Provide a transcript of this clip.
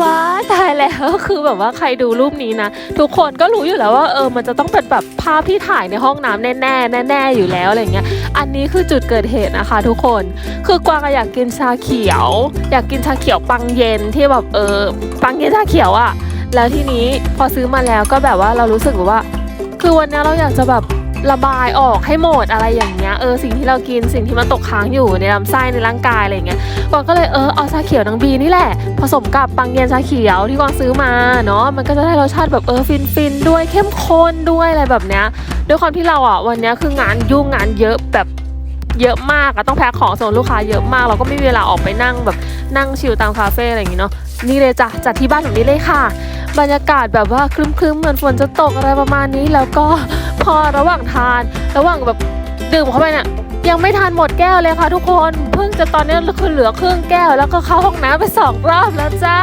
ว้าตายแล้วคือแบบว่าใครดูรูปนี้นะ ทุกคนก็รู้อยู่แล้วว่าเออมันจะต้องเป็นแบบภาพที่ถ่ายในห้องน้ำแน่ๆแน่ๆอยู่แล้วอะไรเงี้ยอันนี้คือจุดเกิดเหตุนะคะ ทุกคนคือกวางอยากกินชาเขียว อยากกินชาเขียวปังเย็นที่แบบเออปังเย็นชาเขียวอะ่ะแล้วทีนี้พอซื้อมาแล้วก็แบบว่าเรารู้สึกแบบว่า คือวันนี้เราอยากจะแบบระบายออกให้หมดอะไรอย่างเงี้ยเออสิ่งที่เรากินสิ่งที่มันตกค้างอยู่ในลำไส้ในร่างกายอะไรเงี้ยกวางก็เลยเออเอาชาเขียวนางบีนี่แหละ ผสมกับปังเย็นชาเขียวที่กวางซื้อมาเนาะมันก็จะได้รสชาติแบบเออฟินฟินด้วยเข้มข้นด้วยอะไรแบบเนี้ยด้วยความที่เราอะวันนี้คืองานยุ่งงานเยอะแบบเยอะมากอะต้องแพ็คของส่งลูกค้าเยอะมาก เราก็ไม่มีเวลาออกไปนั่งแบบนั่งชิลตามคาเฟ่อะไรอย่างงี้เนาะนี่เลยจ้ะจัดที่บ้านแบบนี้เลยค่ะ บรรยากาศแบบว่าครึ้มๆเหมือนฝนจะตกอะไรประมาณนี้ แล้วก็พอระหว่างทาน ระหว่างแบบดื่มเข้าไปเนี่ยยังไม่ทานหมดแก้วเลยค่ะทุกคนเพิ่งจะตอนนี้คือเหลือครึ่งแก้ว แล้วก็เข้าห้องน้ำไปสองรอบแล้วจ้า